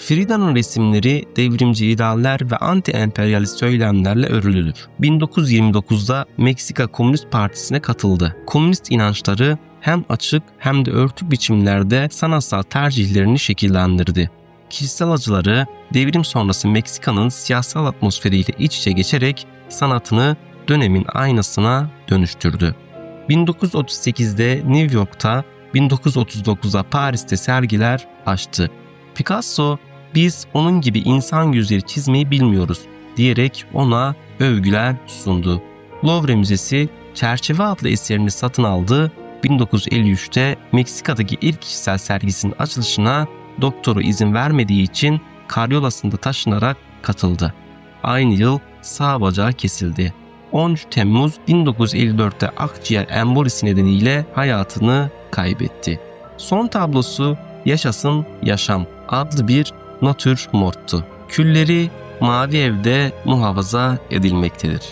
Frida'nın resimleri devrimci idealler ve anti-emperyalist söylemlerle örülüdür. 1929'da Meksika Komünist Partisi'ne katıldı. Komünist inançları hem açık hem de örtük biçimlerde sanatsal tercihlerini şekillendirdi. Kişisel acıları devrim sonrası Meksika'nın siyasal atmosferiyle iç içe geçerek sanatını dönemin aynasına dönüştürdü. 1938'de New York'ta, 1939'da Paris'te sergiler açtı. Picasso, biz onun gibi insan yüzleri çizmeyi bilmiyoruz diyerek ona övgüler sundu. Louvre Müzesi Çerçeve adlı eserini satın aldı. 1953'te Meksika'daki ilk kişisel sergisinin açılışına doktoru izin vermediği için karyolasında taşınarak katıldı. Aynı yıl sağ bacağı kesildi. 13 Temmuz 1954'te akciğer embolisi nedeniyle hayatını kaybetti. Son tablosu Yaşasın Yaşam adlı bir natürmorttu. Külleri Mavi Ev'de muhafaza edilmektedir.